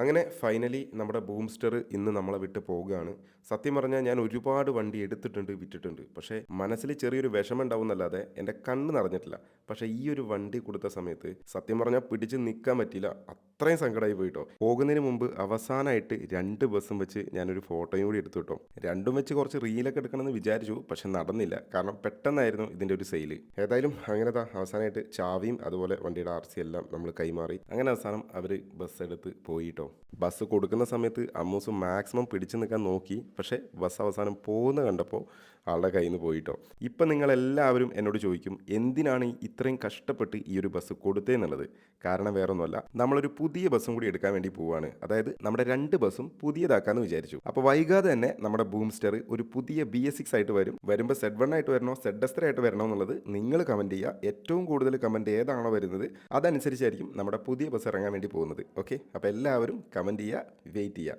അങ്ങനെ ഫൈനലി നമ്മുടെ ബൂംസ്റ്റർ ഇന്ന് നമ്മളെ വിട്ട് പോവുകയാണ്. സത്യം പറഞ്ഞാൽ ഞാൻ ഒരുപാട് വണ്ടി എടുത്തിട്ടുണ്ട് വിറ്റിട്ടുണ്ട്. പക്ഷേ മനസ്സിൽ ചെറിയൊരു വിഷമം ഉണ്ടാവുന്നല്ലാതെ എന്റെ കണ്ണ് നിറഞ്ഞിട്ടില്ല. പക്ഷേ ഈ ഒരു വണ്ടി കൊടുത്ത സമയത്ത് സത്യം പറഞ്ഞാൽ പിടിച്ച് നിൽക്കാൻ പറ്റിയില്ല. അത്രയും സങ്കടമായി പോയിട്ടോ. പോകുന്നതിന് മുമ്പ് അവസാനമായിട്ട് രണ്ട് ബസ്സും വെച്ച് ഞാനൊരു ഫോട്ടോയും കൂടി എടുത്തു കേട്ടോ. രണ്ടും വെച്ച് കുറച്ച് റീലൊക്കെ എടുക്കണമെന്ന് വിചാരിച്ചു പക്ഷെ നടന്നില്ല. കാരണം പെട്ടെന്നായിരുന്നു ഇതിന്റെ ഒരു സെയിൽ ഏതായാലും അങ്ങനത്തെ അവസാനമായിട്ട് ചാവിയും അതുപോലെ വണ്ടിയുടെ ആർ സി എല്ലാം നമ്മൾ കൈമാറി. അങ്ങനെ അവസാനം അവർ ബസ് എടുത്ത് പോയിട്ടോ ബസ് കൊടുക്കുന്ന സമയത്ത് അമ്മൂസ് മാക്സിമം പിടിച്ചു നിൽക്കാൻ നോക്കി. പക്ഷേ ബസ് അവസാനം പോകുന്ന കണ്ടപ്പോൾ ആളുടെ കയ്യിൽ നിന്ന് പോയിട്ടോ. ഇപ്പം നിങ്ങളെല്ലാവരും എന്നോട് ചോദിക്കും എന്തിനാണ് ഇത്രയും കഷ്ടപ്പെട്ട് ഈ ഒരു ബസ് കൊടുത്തേന്നുള്ളത്? കാരണം വേറൊന്നുമല്ല നമ്മളൊരു പുതിയ ബസ്സും കൂടി എടുക്കാൻ വേണ്ടി പോവാണ്. അതായത് നമ്മുടെ രണ്ട് ബസ്സും പുതിയതാക്കാമെന്ന് വിചാരിച്ചു. അപ്പോൾ വൈകാതെ തന്നെ നമ്മുടെ ബൂംസ്റ്റർ ഒരു പുതിയ ബി എസ് സിക്സ് ആയിട്ട് വരും. വരുമ്പോൾ സെഡ് വൺ ആയിട്ട് വരണോ സെഡ് എസ്റ്റർ ആയിട്ട് വരണോ എന്നുള്ളത് നിങ്ങൾ കമന്റ് ചെയ്യുക. ഏറ്റവും കൂടുതൽ കമന്റ് ഏതാണോ വരുന്നത് അതനുസരിച്ചായിരിക്കും നമ്മുടെ പുതിയ ബസ് ഇറങ്ങാൻ വേണ്ടി പോകുന്നത്. ഓക്കെ അപ്പോൾ എല്ലാവരും കമന്റ് ചെയ്യുക വെയിറ്റ് ചെയ്യുക.